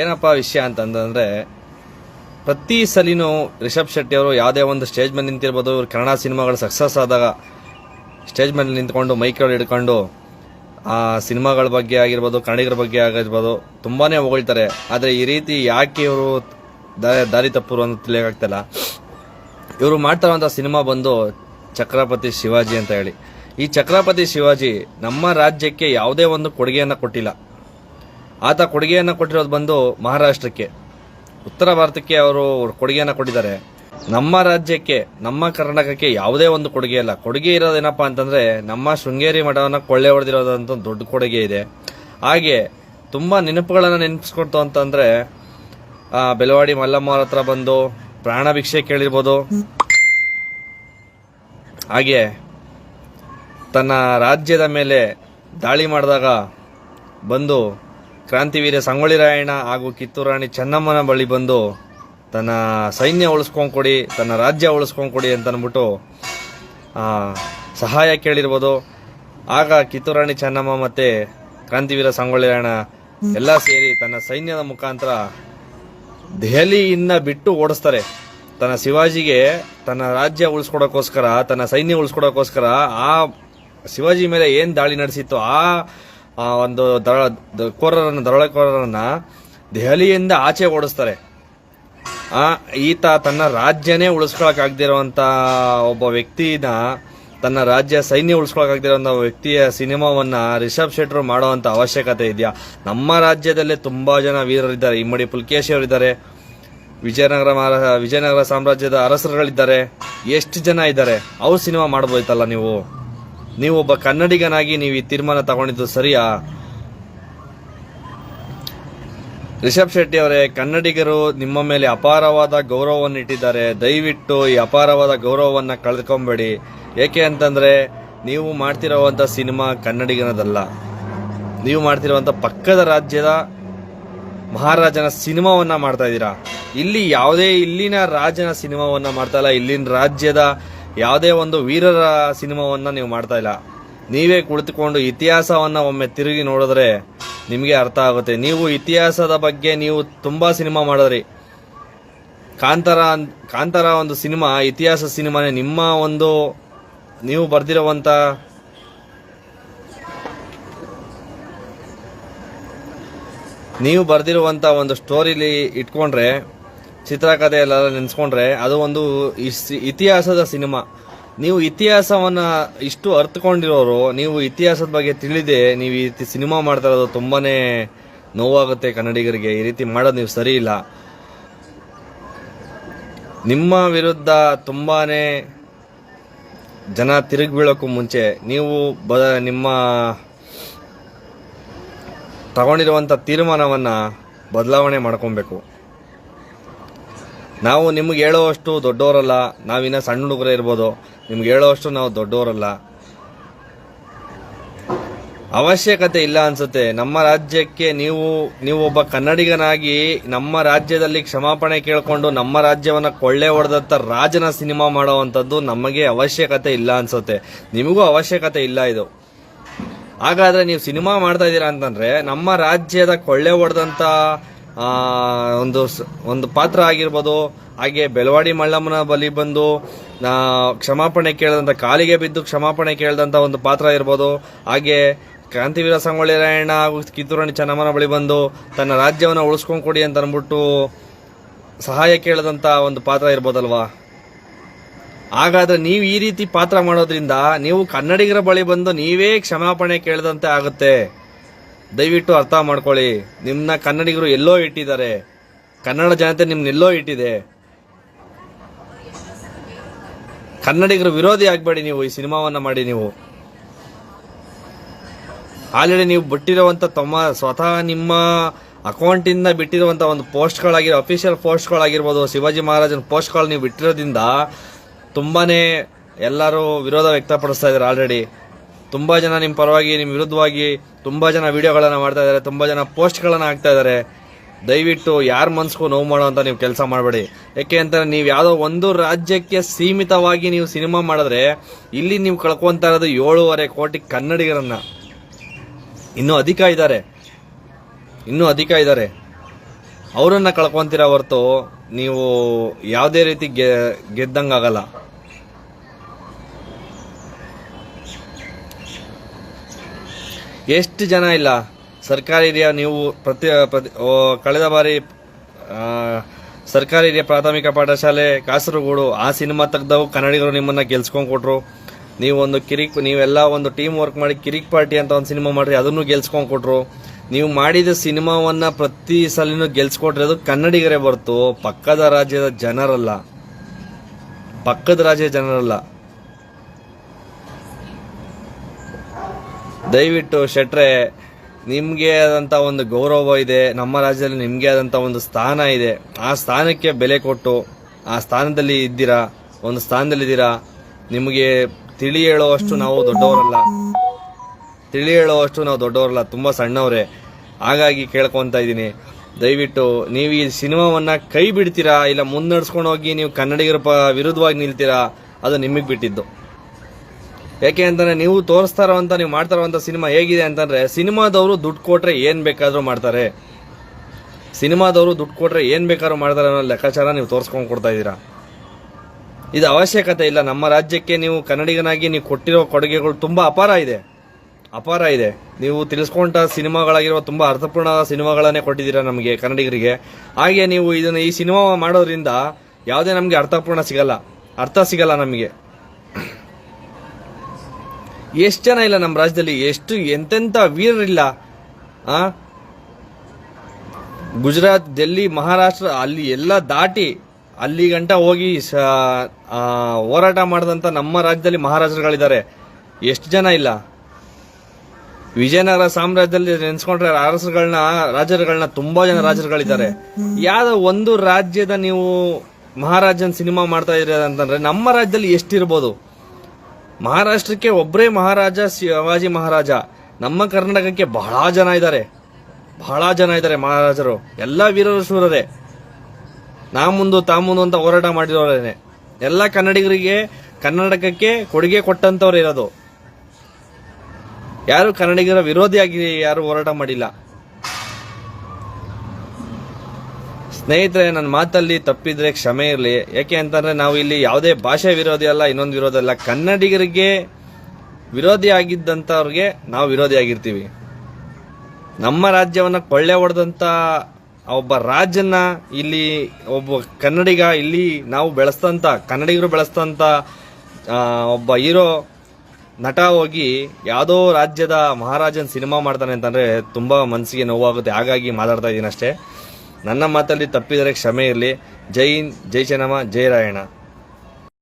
ಏನಪ್ಪ ವಿಷಯ ಅಂತಂದ್ರೆ, ಪ್ರತಿ ಸಲಿನೂ ರಿಷಬ್ ಶೆಟ್ಟಿ ಅವರು ಯಾವುದೇ ಒಂದು ಸ್ಟೇಜ್ ಮೇಲೆ ನಿಂತಿರ್ಬೋದು, ಇವ್ರು ಕನ್ನಡ ಸಿನಿಮಾಗಳು ಸಕ್ಸಸ್ ಆದಾಗ ಸ್ಟೇಜ್ ಮೇಲೆ ನಿಂತ್ಕೊಂಡು ಮೈಕ್ಗಳು ಹಿಡ್ಕೊಂಡು, ಆ ಸಿನಿಮಾಗಳ ಬಗ್ಗೆ ಆಗಿರ್ಬೋದು, ಕನ್ನಡಿಗರ ಬಗ್ಗೆ ಆಗಿರ್ಬೋದು, ತುಂಬಾನೇ ಹೊಗಳ್ತಾರೆ. ಆದರೆ ಈ ರೀತಿ ಯಾಕೆ ಇವರು ದಾರಿ ತಪ್ಪರು ಅಂತ ತಿಳಿಯೋಕ್ಕಾಗ್ತಿಲ್ಲ. ಇವರು ಮಾಡ್ತಾರಂಥ ಸಿನಿಮಾ ಬಂದು ಚಕ್ರಪತಿ ಶಿವಾಜಿ ಅಂತ ಹೇಳಿ. ಈ ಚಕ್ರಪತಿ ಶಿವಾಜಿ ನಮ್ಮ ರಾಜ್ಯಕ್ಕೆ ಯಾವುದೇ ಒಂದು ಕೊಡುಗೆಯನ್ನು ಕೊಟ್ಟಿಲ್ಲ. ಆತ ಕೊಡುಗೆಯನ್ನು ಕೊಟ್ಟಿರೋದು ಬಂದು ಮಹಾರಾಷ್ಟ್ರಕ್ಕೆ. ಉತ್ತರ ಭಾರತಕ್ಕೆ ಅವರು ಕೊಡುಗೆಯನ್ನು ಕೊಟ್ಟಿದ್ದಾರೆ. ನಮ್ಮ ರಾಜ್ಯಕ್ಕೆ, ನಮ್ಮ ಕರ್ನಾಟಕಕ್ಕೆ ಯಾವುದೇ ಒಂದು ಕೊಡುಗೆ ಇಲ್ಲ. ಕೊಡುಗೆ ಇರೋದೇನಪ್ಪ ಅಂತಂದರೆ, ನಮ್ಮ ಶೃಂಗೇರಿ ಮಠವನ್ನು ಕೊಳ್ಳೆ ಹೊಡೆದಿರೋದಂತ ದೊಡ್ಡ ಕೊಡುಗೆ ಇದೆ. ಹಾಗೆ ತುಂಬ ನೆನಪುಗಳನ್ನು ನೆನಪಿಸ್ಕೊಡ್ತು ಅಂತಂದರೆ ಬೆಲವಾಡಿ ಮಲ್ಲಮ್ಮವ್ರ ಹತ್ರ ಬಂದು ಪ್ರಾಣ ಭಿಕ್ಷೆ ಕೇಳಿರ್ಬೋದು. ಹಾಗೆ ತನ್ನ ರಾಜ್ಯದ ಮೇಲೆ ದಾಳಿ ಮಾಡಿದಾಗ ಬಂದು ಕ್ರಾಂತಿವೀರ ಸಂಗೊಳ್ಳಿ ರಾಯಣ್ಣ ಹಾಗೂ ಕಿತ್ತೂರು ರಾಣಿ ಚೆನ್ನಮ್ಮನ ಬಳಿ ಬಂದು ತನ್ನ ಸೈನ್ಯ ಉಳಿಸ್ಕೊಂಡು ಕೊಡಿ ತನ್ನ ರಾಜ್ಯ ಉಳಿಸ್ಕೊಂಡು ಕೊಡಿ ಅಂತ ಅಂದ್ಬಿಟ್ಟು ಸಹಾಯ ಕೇಳಿರ್ಬೋದು. ಆಗ ಕಿತ್ತೂರು ರಾಣಿ ಚೆನ್ನಮ್ಮ ಮತ್ತೆ ಕ್ರಾಂತಿವೀರ ಸಂಗೊಳ್ಳಿ ರಾಯಣ್ಣ ಎಲ್ಲ ಸೇರಿ ತನ್ನ ಸೈನ್ಯದ ಮುಖಾಂತರ ದೆಹಲಿಯಿಂದ ಬಿಟ್ಟು ಓಡಿಸ್ತಾರೆ. ತನ್ನ ಶಿವಾಜಿಗೆ ತನ್ನ ರಾಜ್ಯ ಉಳಿಸ್ಕೊಡೋಕ್ಕೋಸ್ಕರ ತನ್ನ ಸೈನ್ಯ ಉಳಿಸ್ಕೊಡೋಕ್ಕೋಸ್ಕರ ಆ ಶಿವಾಜಿ ಮೇಲೆ ಏನು ದಾಳಿ ನಡೆಸಿತ್ತು ಆ ಒಂದು ದಳ ಕೋರರನ್ನು ಕೋರರನ್ನ ದರೋಡೆಕೋರರನ್ನ ದೆಹಲಿಯಿಂದ ಆಚೆ ಓಡಿಸ್ತಾರೆ. ಆ, ಈತ ತನ್ನ ರಾಜ್ಯನೇ ಉಳಿಸ್ಕೊಳಕ್ ಆಗದಿರುವಂತ ಒಬ್ಬ ವ್ಯಕ್ತಿನ, ತನ್ನ ರಾಜ್ಯ ಸೈನ್ಯ ಉಳಿಸ್ಕೊಳಕ್ ಆಗದಿರುವಂತ ವ್ಯಕ್ತಿಯ ಸಿನಿಮಾವನ್ನ ರಿಷಬ್ ಶೆಟ್ರು ಮಾಡುವಂತ ಅವಶ್ಯಕತೆ ಇದೆಯಾ? ನಮ್ಮ ರಾಜ್ಯದಲ್ಲೇ ತುಂಬಾ ಜನ ವೀರರಿದ್ದಾರೆ. ಇಮ್ಮಡಿ ಪುಲ್ಕೇಶಿ ಅವರಿದ್ದಾರೆ. ವಿಜಯನಗರ ಮಹಾರಾ ವಿಜಯನಗರ ಸಾಮ್ರಾಜ್ಯದ ಅರಸರುಗಳಿದ್ದಾರೆ. ಎಷ್ಟು ಜನ ಇದ್ದಾರೆ? ಅವ್ರ ಸಿನಿಮಾ ಮಾಡ್ಬೋಯ್ತಲ್ಲ ನೀವು? ನೀವು ಒಬ್ಬ ಕನ್ನಡಿಗನಾಗಿ ನೀವು ಈ ತೀರ್ಮಾನ ತಗೊಂಡಿದ್ದು ಸರಿಯಾ? ರಿಷಬ್ ಶೆಟ್ಟಿ ಅವರೇ, ಕನ್ನಡಿಗರು ನಿಮ್ಮ ಮೇಲೆ ಅಪಾರವಾದ ಗೌರವವನ್ನು ಇಟ್ಟಿದ್ದಾರೆ ದಯವಿಟ್ಟು ಈ ಅಪಾರವಾದ ಗೌರವವನ್ನು ಕಳೆದುಕೊಂಬೇಡಿ ಏಕೆ ಅಂತಂದರೆ, ನೀವು ಮಾಡ್ತಿರುವಂಥ ಸಿನಿಮಾ ಕನ್ನಡಿಗನದಲ್ಲ. ನೀವು ಮಾಡ್ತಿರುವಂಥ ಪಕ್ಕದ ರಾಜ್ಯದ ಮಹಾರಾಜನ ಸಿನಿಮಾವನ್ನು ಮಾಡ್ತಾ ಇದ್ದೀರಾ? ಇಲ್ಲಿ ಯಾವುದೇ ಇಲ್ಲಿನ ರಾಜನ ಸಿನಿಮಾವನ್ನು ಮಾಡ್ತಾ ಇಲ್ಲ. ಇಲ್ಲಿನ ರಾಜ್ಯದ ಯಾವುದೇ ಒಂದು ವೀರರ ಸಿನಿಮಾವನ್ನು ನೀವು ಮಾಡ್ತಾ ಇಲ್ಲ. ನೀವೇ ಕುಳಿತುಕೊಂಡು ಇತಿಹಾಸವನ್ನು ಒಮ್ಮೆ ತಿರುಗಿ ನೋಡಿದ್ರೆ ನಿಮಗೆ ಅರ್ಥ ಆಗುತ್ತೆ. ನೀವು ಇತಿಹಾಸದ ಬಗ್ಗೆ ನೀವು ತುಂಬ ಸಿನಿಮಾ ಮಾಡಿದ್ರಿ. ಕಾಂತಾರ ಕಾಂತಾರ ಒಂದು ಸಿನಿಮಾ, ಇತಿಹಾಸ ಸಿನಿಮಾನೇ ನಿಮ್ಮ ಒಂದು, ನೀವು ಬರೆದಿರುವಂಥ ನೀವು ಬರೆದಿರುವಂಥ ಒಂದು ಸ್ಟೋರಿಲಿ ಇಟ್ಕೊಂಡ್ರೆ ಚಿತ್ರಕಥೆ ಎಲ್ಲ ನೆನೆಸ್ಕೊಂಡ್ರೆ ಅದು ಒಂದು ಇತಿಹಾಸದ ಸಿನಿಮಾ. ನೀವು ಇತಿಹಾಸವನ್ನ ಇಷ್ಟು ಅರ್ಥಕೊಂಡಿರೋರು ನೀವು ಇತಿಹಾಸದ ಬಗ್ಗೆ ತಿಳಿದೆ ನೀವು ಈ ರೀತಿ ಸಿನಿಮಾ ಮಾಡ್ತಾ ಇರೋದು ತುಂಬಾನೇ ನೋವಾಗುತ್ತೆ ಕನ್ನಡಿಗರಿಗೆ. ಈ ರೀತಿ ಮಾಡೋದು ನೀವು ಸರಿ ಇಲ್ಲ. ನಿಮ್ಮ ವಿರುದ್ಧ ತುಂಬಾನೇ ಜನ ತಿರುಗಿ ಬೀಳೋಕ್ಕೂ ಮುಂಚೆ ನೀವು ಬ ನಿಮ್ಮ ತಗೊಂಡಿರುವಂಥ ತೀರ್ಮಾನವನ್ನು ಬದಲಾವಣೆ ಮಾಡ್ಕೊಬೇಕು. ನಾವು ನಿಮ್ಗೆ ಹೇಳೋವಷ್ಟು ದೊಡ್ಡವರಲ್ಲ ನಾವಿನ್ನ ಸಣ್ಣ ಹುಡುಗರೇ ಇರ್ಬೋದು. ನಿಮ್ಗೆ ಹೇಳೋವಷ್ಟು ನಾವು ದೊಡ್ಡವರಲ್ಲ. ಅವಶ್ಯಕತೆ ಇಲ್ಲ ಅನ್ಸುತ್ತೆ. ನಮ್ಮ ರಾಜ್ಯಕ್ಕೆ ನೀವು ನೀವು ಒಬ್ಬ ಕನ್ನಡಿಗನಾಗಿ ನಮ್ಮ ರಾಜ್ಯದಲ್ಲಿ ಕ್ಷಮಾಪಣೆ ಕೇಳಿಕೊಂಡು ನಮ್ಮ ರಾಜ್ಯವನ್ನ ಕೊಳ್ಳೆ ಹೊಡೆದತ್ತ ರಾಜನ ಸಿನಿಮಾ ಮಾಡೋವಂಥದ್ದು ನಮಗೆ ಅವಶ್ಯಕತೆ ಇಲ್ಲ ಅನ್ಸುತ್ತೆ. ನಿಮಗೂ ಅವಶ್ಯಕತೆ ಇಲ್ಲ ಇದು. ಹಾಗಾದ್ರೆ ನೀವು ಸಿನಿಮಾ ಮಾಡ್ತಾ ಇದ್ದೀರಾ ಅಂತಂದ್ರೆ ನಮ್ಮ ರಾಜ್ಯದ ಕೊಳ್ಳೆ ಹೊಡೆದಂತ ಆ, ಒಂದು ಒಂದು ಪಾತ್ರ ಆಗಿರ್ಬೋದು, ಹಾಗೆ ಬೆಳವಾಡಿ ಮಳ್ಳಮ್ಮನ ಬಲಿ ಬಂದು ಕ್ಷಮಾಪಣೆ ಕೇಳಿದಂಥ ಕಾಲಿಗೆ ಬಿದ್ದು ಕ್ಷಮಾಪಣೆ ಕೇಳಿದಂಥ ಒಂದು ಪಾತ್ರ ಇರ್ಬೋದು ಹಾಗೆ ಕ್ರಾಂತಿವೀರ ಸಂಗೊಳ್ಳಿ ರಾಯಣ್ಣ ಹಾಗೂ ಕಿತ್ತೂರಾಣಿ ಚೆನ್ನಮ್ಮನ ಬಳಿ ಬಂದು ತನ್ನ ರಾಜ್ಯವನ್ನು ಉಳಿಸ್ಕೊಂಡು ಕೊಡಿ ಅಂತ ಅಂದ್ಬಿಟ್ಟು ಸಹಾಯ ಕೇಳಿದಂಥ ಒಂದು ಪಾತ್ರ ಇರ್ಬೋದಲ್ವಾ? ಹಾಗಾದರೆ ನೀವು ಈ ರೀತಿ ಪಾತ್ರ ಮಾಡೋದ್ರಿಂದ ನೀವು ಕನ್ನಡಿಗರ ಬಳಿ ಬಂದು ನೀವೇ ಕ್ಷಮಾಪಣೆ ಕೇಳಿದಂತೆ ಆಗುತ್ತೆ. ದಯವಿಟ್ಟು ಅರ್ಥ ಮಾಡ್ಕೊಳ್ಳಿ. ನಿಮ್ಮನ್ನ ಕನ್ನಡಿಗರು ಎಲ್ಲೋ ಇಟ್ಟಿದ್ದಾರೆ. ಕನ್ನಡ ಜನತೆ ನಿಮ್ನೆಲ್ಲೋ ಇಟ್ಟಿದೆ. ಕನ್ನಡಿಗರು ವಿರೋಧಿ ಆಗಬೇಡಿ ನೀವು, ಈ ಸಿನಿಮಾವನ್ನ ಮಾಡಿ ನೀವು. ಆಲ್ರೆಡಿ ನೀವು ಬಿಟ್ಟಿರುವಂಥ ತಮ್ಮ ಸ್ವತಃ ನಿಮ್ಮ ಅಕೌಂಟಿಂದ ಬಿಟ್ಟಿರುವಂಥ ಒಂದು ಪೋಸ್ಟ್ಗಳಾಗಿರೋ ಅಫಿಷಿಯಲ್ ಪೋಸ್ಟ್ಗಳಾಗಿರ್ಬೋದು, ಶಿವಾಜಿ ಮಹಾರಾಜನ ಪೋಸ್ಟ್ಗಳು ನೀವು ಬಿಟ್ಟಿರೋದ್ರಿಂದ ತುಂಬಾನೇ ಎಲ್ಲರೂ ವಿರೋಧ ವ್ಯಕ್ತಪಡಿಸ್ತಾ ಇದ್ದಾರೆ ಆಲ್ರೆಡಿ. ತುಂಬಾ ಜನ ನಿಮ್ಮ ಪರವಾಗಿ ನಿಮ್ಮ ವಿರುದ್ಧವಾಗಿ ತುಂಬ ಜನ ವೀಡಿಯೋಗಳನ್ನು ಮಾಡ್ತಾ ಇದ್ದಾರೆ, ತುಂಬ ಜನ ಪೋಸ್ಟ್ಗಳನ್ನು ಹಾಕ್ತಾ ಇದ್ದಾರೆ. ದಯವಿಟ್ಟು ಯಾರ ಮನ್ಸಿಗೂ ನೋವು ಮಾಡುವಂತ ನೀವು ಕೆಲಸ ಮಾಡಬೇಡಿ. ಯಾಕೆ ಅಂತಂದರೆ ನೀವು ಯಾವುದೋ ಒಂದು ರಾಜ್ಯಕ್ಕೆ ಸೀಮಿತವಾಗಿ ನೀವು ಸಿನಿಮಾ ಮಾಡಿದ್ರೆ ಇಲ್ಲಿ ನೀವು ಕಳ್ಕೊಂತ ಇರೋದು ಏಳೂವರೆ ಕೋಟಿ ಕನ್ನಡಿಗರನ್ನು. ಇನ್ನೂ ಅಧಿಕ ಇದ್ದಾರೆ. ಇನ್ನೂ ಅಧಿಕ ಇದ್ದಾರೆ. ಅವರನ್ನು ಕಳ್ಕೊತೀರ ಹೊರತು ನೀವು ಯಾವುದೇ ರೀತಿ ಗೆ, ಗೆದ್ದಂಗಾಗಲ್ಲ. ಎಷ್ಟು ಜನ ಇಲ್ಲ? ಸರ್ಕಾರಿ ಹಿರಿಯ ನೀವು ಪ್ರತಿ ಪ್ರತಿ ಕಳೆದ ಬಾರಿ ಸರ್ಕಾರಿ ಹಿರಿಯ ಪ್ರಾಥಮಿಕ ಪಾಠಶಾಲೆ, ಕಾಸರಗೋಡು, ಆ ಸಿನಿಮಾ ತೆಗ್ದವು ಕನ್ನಡಿಗರು ನಿಮ್ಮನ್ನು ಗೆಲ್ಸ್ಕೊಂಡು ಕೊಟ್ರು. ನೀವು ಒಂದು ಕಿರಿಕ್ ನೀವೆಲ್ಲ ಒಂದು ಟೀಮ್ ವರ್ಕ್ ಮಾಡಿ ಕಿರಿಕ್ ಪಾರ್ಟಿ ಅಂತ ಒಂದು ಸಿನಿಮಾ ಮಾಡಿರಿ, ಅದನ್ನು ಗೆಲ್ಸ್ಕೊಂಡು ಕೊಟ್ರು. ನೀವು ಮಾಡಿದ ಸಿನಿಮಾವನ್ನು ಪ್ರತಿ ಸಲಿನೂ ಗೆಲ್ಸ್ಕೊಟ್ರೆ ಅದು ಕನ್ನಡಿಗರೇ ಬರ್ತು ಪಕ್ಕದ ರಾಜ್ಯದ ಜನರಲ್ಲ. ಪಕ್ಕದ ರಾಜ್ಯದ ಜನರಲ್ಲ. ದಯವಿಟ್ಟು ಶೆಟ್ರೆ, ನಿಮಗೆ ಆದಂಥ ಒಂದು ಗೌರವ ಇದೆ, ನಮ್ಮ ರಾಜ್ಯದಲ್ಲಿ ನಿಮಗೆ ಆದಂಥ ಒಂದು ಸ್ಥಾನ ಇದೆ. ಆ ಸ್ಥಾನಕ್ಕೆ ಬೆಲೆ ಕೊಟ್ಟು, ಆ ಸ್ಥಾನದಲ್ಲಿ ಇದ್ದೀರಾ, ಒಂದು ಸ್ಥಾನದಲ್ಲಿದ್ದೀರಾ ನಿಮಗೆ ತಿಳಿ ಹೇಳುವಷ್ಟು ನಾವು ದೊಡ್ಡವರಲ್ಲ. ತಿಳಿ ಹೇಳುವಷ್ಟು ನಾವು ದೊಡ್ಡವರಲ್ಲ, ತುಂಬ ಸಣ್ಣವರೇ. ಹಾಗಾಗಿ ಕೇಳ್ಕೊತ ಇದ್ದೀನಿ. ದಯವಿಟ್ಟು ನೀವು ಈ ಸಿನಿಮಾವನ್ನು ಕೈ ಬಿಡ್ತೀರಾ, ಇಲ್ಲ ಮುನ್ನಡೆಸ್ಕೊಂಡು ಹೋಗಿ ನೀವು ಕನ್ನಡಿಗರ ಪ ವಿರುದ್ಧವಾಗಿ ನಿಲ್ತೀರಾ, ಅದು ನಿಮಗೆ ಬಿಟ್ಟಿದ್ದು. ಯಾಕೆ ಅಂತಂದ್ರೆ ನೀವು ತೋರಿಸ್ತಾ ಅಂತ ನೀವು ಮಾಡ್ತಾ ಸಿನಿಮಾ ಹೇಗಿದೆ ಅಂತಂದ್ರೆ, ಸಿನಿಮಾದವರು ದುಡ್ಡು ಕೊಟ್ರೆ ಏನ್ ಬೇಕಾದ್ರೂ ಮಾಡ್ತಾರೆ. ಸಿನಿಮಾದವರು ದುಡ್ಡು ಕೊಟ್ರೆ ಏನ್ ಬೇಕಾದ್ರೂ ಮಾಡ್ತಾರೆ ಅನ್ನೋ ಲೆಕ್ಕಾಚಾರ ನೀವು ತೋರಿಸ್ಕೊಂಡು ಕೊಡ್ತಾ ಇದ್ದೀರಾ? ಇದು ಅವಶ್ಯಕತೆ ಇಲ್ಲ. ನಮ್ಮ ರಾಜ್ಯಕ್ಕೆ ನೀವು ಕನ್ನಡಿಗನಾಗಿ ನೀವು ಕೊಟ್ಟಿರೋ ಕೊಡುಗೆಗಳು ತುಂಬಾ ಅಪಾರ ಇದೆ. ಅಪಾರ ಇದೆ. ನೀವು ತಿಳಿಸ್ಕೊಂಡ ಸಿನಿಮಾಗಳಾಗಿರುವ ತುಂಬಾ ಅರ್ಥಪೂರ್ಣ ಸಿನಿಮಾಗಳನ್ನೇ ಕೊಟ್ಟಿದ್ದೀರಾ ನಮಗೆ, ಕನ್ನಡಿಗರಿಗೆ. ಹಾಗೆ ನೀವು ಇದನ್ನ ಈ ಸಿನಿಮಾ ಮಾಡೋದ್ರಿಂದ ಯಾವುದೇ ನಮಗೆ ಅರ್ಥಪೂರ್ಣ ಸಿಗಲ್ಲ. ಅರ್ಥ ಸಿಗಲ್ಲ ನಮಗೆ. ಎಷ್ಟು ಜನ ಇಲ್ಲ ನಮ್ಮ ರಾಜ್ಯದಲ್ಲಿ? ಎಷ್ಟು ಎಂತೆಂಥ ವೀರರಿಲ್ಲ. ಆ? ಗುಜರಾತ್, ಡೆಲ್ಲಿ, ಮಹಾರಾಷ್ಟ್ರ, ಅಲ್ಲಿ ಎಲ್ಲ ದಾಟಿ ಅಲ್ಲಿ ಗಂಟ ಹೋಗಿ ಹೋರಾಟ ಮಾಡಿದಂಥ ನಮ್ಮ ರಾಜ್ಯದಲ್ಲಿ ಮಹಾರಾಜರುಗಳಿದ್ದಾರೆ. ಎಷ್ಟು ಜನ ಇಲ್ಲ? ವಿಜಯನಗರ ಸಾಮ್ರಾಜ್ಯದಲ್ಲಿ ನೆನೆಸ್ಕೊಂಡ್ರೆ ಅರಸರುಗಳನ್ನ ರಾಜರುಗಳನ್ನ ತುಂಬಾ ಜನ ರಾಜರುಗಳಿದ್ದಾರೆ. ಯಾವ ಒಂದು ರಾಜ್ಯದ ನೀವು ಮಹಾರಾಜನ್ ಸಿನಿಮಾ ಮಾಡ್ತಾ ಇದ್ದೀರ ಅಂತಂದ್ರೆ ನಮ್ಮ ರಾಜ್ಯದಲ್ಲಿ ಎಷ್ಟಿರ್ಬೋದು? ಮಹಾರಾಷ್ಟ್ರಕ್ಕೆ ಒಬ್ಬರೇ ಮಹಾರಾಜ ಶಿವಾಜಿ ಮಹಾರಾಜ. ನಮ್ಮ ಕರ್ನಾಟಕಕ್ಕೆ ಬಹಳ ಜನ ಇದ್ದಾರೆ. ಬಹಳ ಜನ ಇದ್ದಾರೆ ಮಹಾರಾಜರು. ಎಲ್ಲ ವೀರರು ಶೂರರೇ. ನಾ ಮುಂದು ತಾ ಮುಂದು ಅಂತ ಹೋರಾಟ ಮಾಡಿರೋರೇನೆ ಎಲ್ಲ ಕನ್ನಡಿಗರಿಗೆ ಕರ್ನಾಟಕಕ್ಕೆ ಕೊಡುಗೆ ಕೊಟ್ಟಂತವ್ರು ಇರೋದು. ಯಾರು ಕನ್ನಡಿಗರ ವಿರೋಧಿಯಾಗಿ ಯಾರು ಹೋರಾಟ ಮಾಡಿಲ್ಲ. ಸ್ನೇಹಿತರೆ, ನನ್ನ ಮಾತಲ್ಲಿ ತಪ್ಪಿದ್ರೆ ಕ್ಷಮೆ ಇರಲಿ. ಯಾಕೆ ಅಂತಂದ್ರೆ, ನಾವು ಇಲ್ಲಿ ಯಾವುದೇ ಭಾಷೆ ವಿರೋಧಿ ಅಲ್ಲ, ಇನ್ನೊಂದು ವಿರೋಧ ಅಲ್ಲ ಕನ್ನಡಿಗರಿಗೆ ವಿರೋಧಿ ಆಗಿದ್ದಂಥವ್ರಿಗೆ ನಾವು ವಿರೋಧಿ ಆಗಿರ್ತೀವಿ. ನಮ್ಮ ರಾಜ್ಯವನ್ನ ಕೊಳ್ಳೆ ಹೊಡೆದಂಥ ಒಬ್ಬ ರಾಜನ್ನ ಇಲ್ಲಿ, ಒಬ್ಬ ಕನ್ನಡಿಗ ಇಲ್ಲಿ ನಾವು ಬೆಳೆಸ್ತಂತ ಕನ್ನಡಿಗರು ಬೆಳೆಸ್ತಂತ ಒಬ್ಬ ಹೀರೋ ನಟ ಹೋಗಿ ಯಾವುದೋ ರಾಜ್ಯದ ಮಹಾರಾಜನ್ ಸಿನಿಮಾ ಮಾಡ್ತಾನೆ ಅಂತಂದ್ರೆ ತುಂಬಾ ಮನಸ್ಸಿಗೆ ನೋವಾಗುತ್ತೆ. ಹಾಗಾಗಿ ಮಾತಾಡ್ತಾ ಇದ್ದೀನಿ ಅಷ್ಟೇ. ನನ್ನ ಮಾತಲ್ಲಿ ತಪ್ಪಿದರೆ ಕ್ಷಮೆ ಇರಲಿ. ಜೈ ಹಿಂದ್ ಜೈ ಚೆನ್ನಮ್ಮ ಜೈ ರಾಯಣ್ಣ.